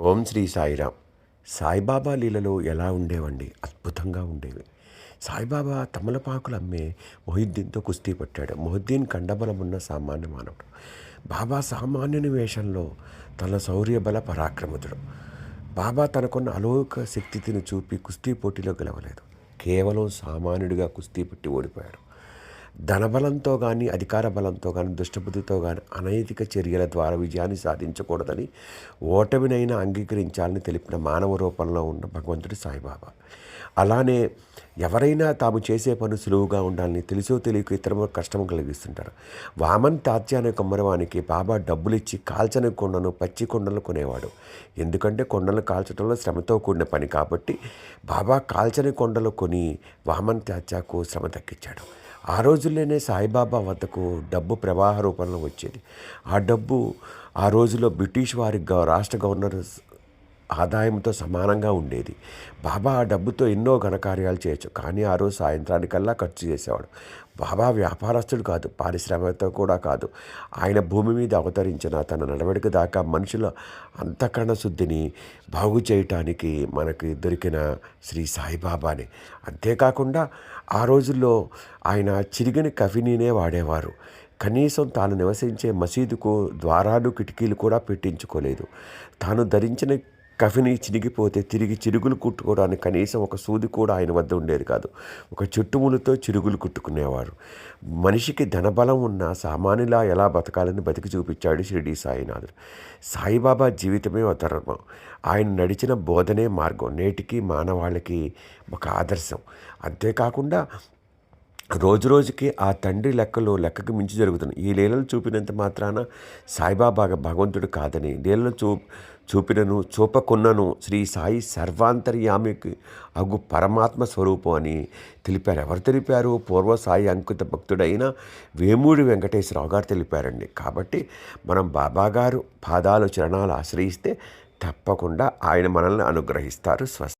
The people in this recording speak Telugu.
ఓం శ్రీ సాయిరామ్ సాయిబాబా లీలలో ఎలా ఉండేవండి? అద్భుతంగా ఉండేవి. సాయిబాబా తమలపాకులు అమ్మే మొహిద్దీన్తో కుస్తీ పట్టాడు. మొహిద్దీన్ కండబలం ఉన్న సామాన్య మానవుడు. బాబా సామాన్యుని వేషంలో తన శౌర్యబల పరాక్రమతుడు. బాబా తనకున్న అలౌకిక శక్తిని చూపి కుస్తీ పోటీలో గెలవలేదు. కేవలం సామాన్యుడిగా కుస్తీ పట్టి ఓడిపోయాడు. ధనబలంతో కానీ అధికార బలంతో కానీ దుష్టబుద్ధితో కానీ అనైతిక చర్యల ద్వారా విజయాన్ని సాధించకూడదని ఓటమినైనా అంగీకరించాలని తెలిపిన మానవ రూపంలో ఉన్న భగవంతుడు సాయిబాబా. అలానే ఎవరైనా తాము చేసే పని సులువుగా ఉండాలని తెలుసో తెలియక ఇతరుల కష్టం కలిగిస్తుంటారు. వామన్ తాత్యాన కుమ్మరవానికి బాబా డబ్బులిచ్చి కాల్చని కొండను పచ్చి కొండలు కొనేవాడు. ఎందుకంటే కొండలు కాల్చడంలో శ్రమతో కూడిన పని కాబట్టి బాబా కాల్చని కొండలు కొని వామన్ తాత్యాకు శ్రమ తగ్గించాడు ఆ రోజుల్లోనే సాయిబాబా వద్దకు డబ్బు ప్రవాహ రూపంలో వచ్చేది. ఆ డబ్బు ఆ రోజులో బ్రిటిష్ వారి గవ రాష్ట్ర గవర్నర్ ఆదాయంతో సమానంగా ఉండేది. బాబా ఆ డబ్బుతో ఎన్నో ఘనకార్యాలు చేయొచ్చు. కానీ ఆ రోజు సాయంత్రానికల్లా ఖర్చు చేసేవాడు. బాబా వ్యాపారస్తుడు కాదు పారిశ్రామికతో కూడా కాదు. ఆయన భూమి మీద అవతరించిన తన నడవడిక దాకా మనుషుల అంతఃకరణ శుద్ధిని బాగు చేయటానికి మనకి దొరికిన శ్రీ సాయిబాబానే. అంతేకాకుండా ఆ రోజుల్లో ఆయన చిరిగిన కవినీనే వాడేవారు. కనీసం తాను నివసించే మసీదుకు ద్వారాలు కిటికీలు కూడా పెట్టించుకోలేదు. తాను ధరించిన కఫిని చిరిగిపోతే తిరిగి చిరుగులు కుట్టుకోవడానికి కనీసం ఒక సూది కూడా ఆయన వద్ద ఉండేది కాదు. ఒక చుట్టుములతో చిరుగులు కుట్టుకునేవారు. మనిషికి ధనబలం ఉన్న సామాన్యులా ఎలా బతకాలని బతికి చూపించాడు షిరిడి సాయినాథుడు. సాయిబాబా జీవితమే ఒక ధర్మం. ఆయన నడిచిన బోధనే మార్గం. నేటికి మానవాళికి ఒక ఆదర్శం. అంతేకాకుండా రోజు రోజుకి ఆ తండ్రి లెక్కలు లెక్కకు మించి జరుగుతున్నాయి ఈ లీలలు చూపినంత మాత్రాన సాయిబాబా భగవంతుడు కాదని లీలలు చూ చూపినను చూపకున్నను శ్రీ సాయి సర్వాంతర్యామికి అగు పరమాత్మ స్వరూపం అని తెలిపారు. ఎవరు తెలిపారు? పూర్వ సాయి అంకిత భక్తుడైన వేమూడి వెంకటేశ్వరరావు గారు తెలిపారండి. కాబట్టి మనం బాబాగారు పాదాలు చరణాలు ఆశ్రయిస్తే తప్పకుండా ఆయన మనల్ని అనుగ్రహిస్తారు స్వస్థ